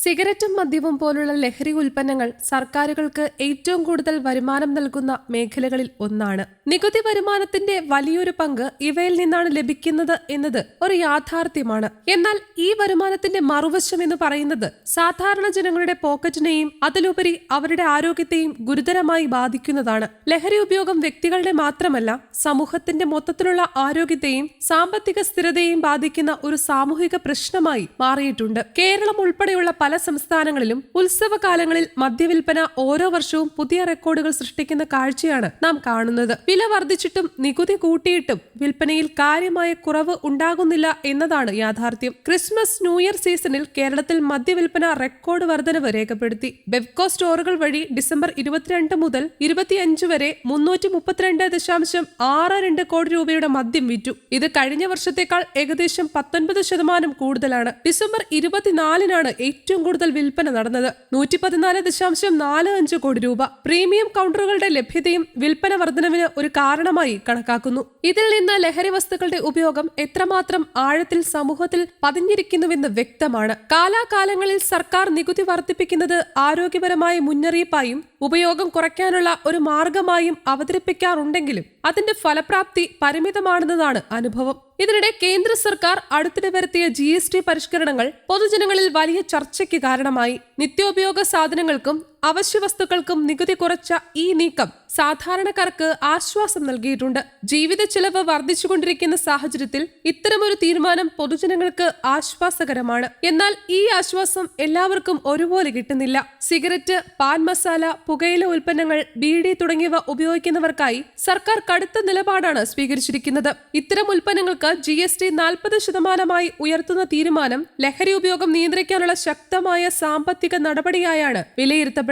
സിഗരറ്റും മദ്യവും പോലുള്ള ലഹരി ഉൽപ്പന്നങ്ങൾ സർക്കാരുകൾക്ക് ഏറ്റവും കൂടുതൽ വരുമാനം നൽകുന്ന മേഖലകളിൽ ഒന്നാണ്. നികുതി വരുമാനത്തിന്റെ വലിയൊരു പങ്ക് ഇവയിൽ നിന്നാണ് ലഭിക്കുന്നത് എന്നത് ഒരു യാഥാർത്ഥ്യമാണ്. എന്നാൽ ഈ വരുമാനത്തിന്റെ മറുവശം എന്ന് പറയുന്നത് സാധാരണ ജനങ്ങളുടെ പോക്കറ്റിനെയും അതിലുപരി അവരുടെ ആരോഗ്യത്തെയും ഗുരുതരമായി ബാധിക്കുന്നതാണ്. ലഹരി ഉപയോഗം വ്യക്തികളുടെ മാത്രമല്ല സമൂഹത്തിന്റെ മൊത്തത്തിലുള്ള ആരോഗ്യത്തെയും സാമ്പത്തിക സ്ഥിരതയെയും ബാധിക്കുന്ന ഒരു സാമൂഹിക പ്രശ്നമായി മാറിയിട്ടുണ്ട്. കേരളം ഉൾപ്പെടെയുള്ള പല സംസ്ഥാനങ്ങളിലും ഉത്സവകാലങ്ങളിൽ മദ്യവിൽപ്പന ഓരോ വർഷവും പുതിയ റെക്കോർഡുകൾ സൃഷ്ടിക്കുന്ന കാഴ്ചയാണ് നാം കാണുന്നത്. വില വർദ്ധിച്ചിട്ടും നികുതി കൂട്ടിയിട്ടും വിൽപ്പനയിൽ കാര്യമായ കുറവ് ഉണ്ടാകുന്നില്ല എന്നതാണ് യാഥാർത്ഥ്യം. ക്രിസ്മസ് ന്യൂ ഇയർ സീസണിൽ കേരളത്തിൽ മദ്യവിൽപ്പന റെക്കോർഡ് വർധനവ് രേഖപ്പെടുത്തി. ബെവ്കോ സ്റ്റോറുകൾ വഴി ഡിസംബർ ഇരുപത്തിരണ്ട് മുതൽ ഇരുപത്തിയഞ്ച് വരെ മുന്നൂറ്റി മുപ്പത്തിരണ്ട് ദശാംശം ആറ് രണ്ട് കോടി രൂപയുടെ മദ്യം വിറ്റു. ഇത് കഴിഞ്ഞ വർഷത്തേക്കാൾ ഏകദേശം പത്തൊൻപത് ശതമാനം കൂടുതലാണ്. ഡിസംബർ ഇരുപത്തിനാലിനാണ് ഏറ്റവും കൂടുതൽ വിൽപ്പന നടന്നത്. നൂറ്റി പതിനാല് ദശാംശം നാല് അഞ്ച് കോടി രൂപ. പ്രീമിയം കൗണ്ടറുകളുടെ ലഭ്യതയും വിൽപ്പന വർധനവിന് ഒരു കാരണമായി കണക്കാക്കുന്നു. ഇതിൽ നിന്ന് ലഹരി വസ്തുക്കളുടെ ഉപയോഗം എത്രമാത്രം ആഴത്തിൽ സമൂഹത്തിൽ പതിഞ്ഞിരിക്കുന്നുവെന്ന് വ്യക്തമാണ്. കാലാകാലങ്ങളിൽ സർക്കാർ നികുതി വർദ്ധിപ്പിക്കുന്നത് ആരോഗ്യപരമായ മുന്നറിയിപ്പായും ഉപയോഗം കുറയ്ക്കാനുള്ള ഒരു മാർഗമായും അവതരിപ്പിക്കാറുണ്ടെങ്കിലും അതിന്റെ ഫലപ്രാപ്തി പരിമിതമാണെന്നതാണ് അനുഭവം. ഇതിനിടെ കേന്ദ്ര സർക്കാർ അടുത്തിടെ വരുത്തിയ ജി എസ് ടി പരിഷ്കരണങ്ങൾ പൊതുജനങ്ങളിൽ വലിയ ചർച്ചയ്ക്ക് കാരണമായി. നിത്യോപയോഗ സാധനങ്ങൾക്കും അവശ്യ വസ്തുക്കൾക്കും നികുതി കുറച്ച ഈ നീക്കം സാധാരണക്കാർക്ക് ആശ്വാസം നൽകിയിട്ടുണ്ട്. ജീവിത ചെലവ് വർദ്ധിച്ചുകൊണ്ടിരിക്കുന്ന സാഹചര്യത്തിൽ ഇത്തരമൊരു തീരുമാനം പൊതുജനങ്ങൾക്ക് ആശ്വാസകരമാണ്. എന്നാൽ ഈ ആശ്വാസം എല്ലാവർക്കും ഒരുപോലെ കിട്ടുന്നില്ല. സിഗരറ്റ് പാൻ മസാല പുകയില ഉൽപ്പന്നങ്ങൾ ബീഡി തുടങ്ങിയവ ഉപയോഗിക്കുന്നവർക്കായി സർക്കാർ കടുത്ത നിലപാടാണ് സ്വീകരിച്ചിരിക്കുന്നത്. ഇത്തരം ഉൽപ്പന്നങ്ങൾക്ക് ജി എസ് ടി നാൽപ്പത് ശതമാനമായി ഉയർത്തുന്ന തീരുമാനം ലഹരി ഉപയോഗം നിയന്ത്രിക്കാനുള്ള ശക്തമായ സാമ്പത്തിക നടപടിയായാണ് വിലയിരുത്തപ്പെടുന്നത്.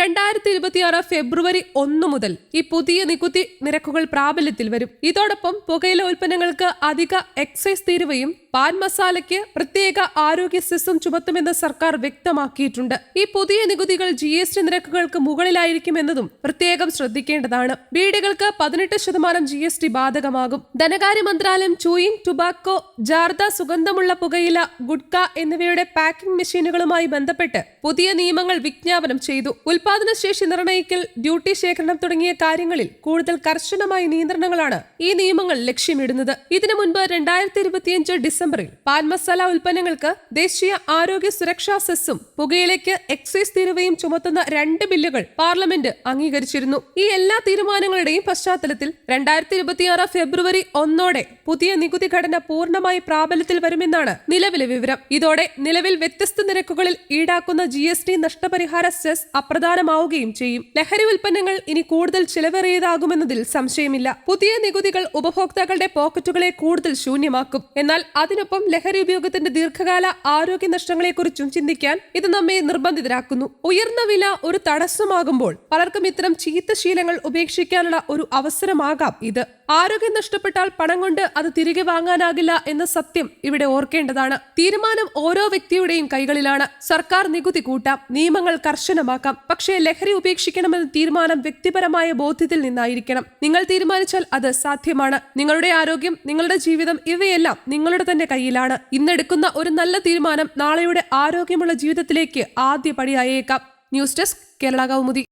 രണ്ടായിരത്തി ഇരുപത്തിയാറ് ഫെബ്രുവരി ഒന്ന് മുതൽ ഈ പുതിയ നികുതി നിരക്കുകൾ പ്രാബല്യത്തിൽ വരും. ഇതോടൊപ്പം പുകയില ഉൽപ്പന്നങ്ങൾക്ക് അധിക എക്സൈസ് തീരുവയും പാൻ മസാലയ്ക്ക് പ്രത്യേക ആരോഗ്യ സെസ്സും ചുമത്തുമെന്ന് സർക്കാർ വ്യക്തമാക്കിയിട്ടുണ്ട്. ഈ പുതിയ നികുതികൾ ജി എസ് ടി നിരക്കുകൾക്ക് മുകളിലായിരിക്കുമെന്നതും പ്രത്യേകം ശ്രദ്ധിക്കേണ്ടതാണ്. വീടുകൾക്ക് പതിനെട്ട് ശതമാനം ജി എസ് ടി ബാധകമാകും. ധനകാര്യ മന്ത്രാലയം ചൂയിങ് ടുബാക്കോ ജാർദ സുഗന്ധമുള്ള പുകയില ഗുഡ്ക എന്നിവയുടെ പാക്കിംഗ് മെഷീനുകളുമായി ബന്ധപ്പെട്ട് പുതിയ നിയമങ്ങൾ വിജ്ഞാപനം ചെയ്തു. ഉൽപാദനശേഷി നിർണയിക്കൽ ഡ്യൂട്ടി ശേഖരണം തുടങ്ങിയ കാര്യങ്ങളിൽ കൂടുതൽ കർശനമായ നിയന്ത്രണങ്ങളാണ് ഈ നിയമങ്ങൾ ലക്ഷ്യമിടുന്നത്. ഇതിനു മുൻപ് രണ്ടായിരത്തി ഇരുപത്തിയഞ്ച് ഡിസംബറിൽ പാൻ മസാല ഉൽപ്പന്നങ്ങൾക്ക് ദേശീയ ആരോഗ്യ സുരക്ഷാ സെസ്സും പുകയിലേക്ക് എക്സൈസ് തീരുവയും ചുമത്തുന്ന രണ്ട് ബില്ലുകൾ പാർലമെന്റ് അംഗീകരിച്ചിരുന്നു. ഈ എല്ലാ തീരുമാനങ്ങളുടെയും പശ്ചാത്തലത്തിൽ രണ്ടായിരത്തി ഇരുപത്തിയാറ് ഫെബ്രുവരി ഒന്നോടെ പുതിയ നികുതി ഘടന പൂർണമായി പ്രാബല്യത്തിൽ വരുമെന്നാണ് നിലവിലെ വിവരം. ഇതോടെ നിലവിൽ വ്യത്യസ്ത നിരക്കുകളിൽ ഈടാക്കുന്ന ജി നഷ്ടപരിഹാര സെസ് അപ്രധാനമാവുകയും ചെയ്യും. ലഹരി ഉൽപ്പന്നങ്ങൾ ഇനി കൂടുതൽ ചിലവേറിയതാകുമെന്നതിൽ സംശയമില്ല. പുതിയ നികുതികൾ ഉപഭോക്താക്കളുടെ പോക്കറ്റുകളെ കൂടുതൽ ശൂന്യമാക്കും. എന്നാൽ അതിനൊപ്പം ലഹരി ഉപയോഗത്തിന്റെ ദീർഘകാല ആരോഗ്യ നഷ്ടങ്ങളെക്കുറിച്ചും ചിന്തിക്കാൻ ഇത് നമ്മെ നിർബന്ധിതരാക്കുന്നു. ഉയർന്ന വില ഒരു തടസ്സമാകുമ്പോൾ പലർക്കും ഇത്തരം ചീത്ത ശീലങ്ങൾ ഉപേക്ഷിക്കാനുള്ള ഒരു അവസരമാകാം ഇത്. ആരോഗ്യം നഷ്ടപ്പെട്ടാൽ പണം കൊണ്ട് അത് തിരികെ വാങ്ങാനാകില്ല എന്ന സത്യം ഇവിടെ ഓർക്കേണ്ടതാണ്. തീരുമാനം ഓരോ വ്യക്തിയുടെയും കൈകളിലാണ്. സർക്കാർ നികുതി കൂട്ടാം നിയമങ്ങൾ കർശനമാക്കാം. പക്ഷേ ലഹരി ഉപേക്ഷിക്കണമെന്ന തീരുമാനം വ്യക്തിപരമായ ബോധ്യത്തിൽ നിന്നായിരിക്കണം. നിങ്ങൾ തീരുമാനിച്ചാൽ അത് സാധ്യമാണ്. നിങ്ങളുടെ ആരോഗ്യം നിങ്ങളുടെ ജീവിതം ഇവയെല്ലാം നിങ്ങളുടെ തന്നെ കയ്യിലാണ്. ഇന്നെടുക്കുന്ന ഒരു നല്ല തീരുമാനം നാളെയുടെ ആരോഗ്യമുള്ള ജീവിതത്തിലേക്ക് ആദ്യ പടിയായേക്കാം. News desk Kerala Kaumudi.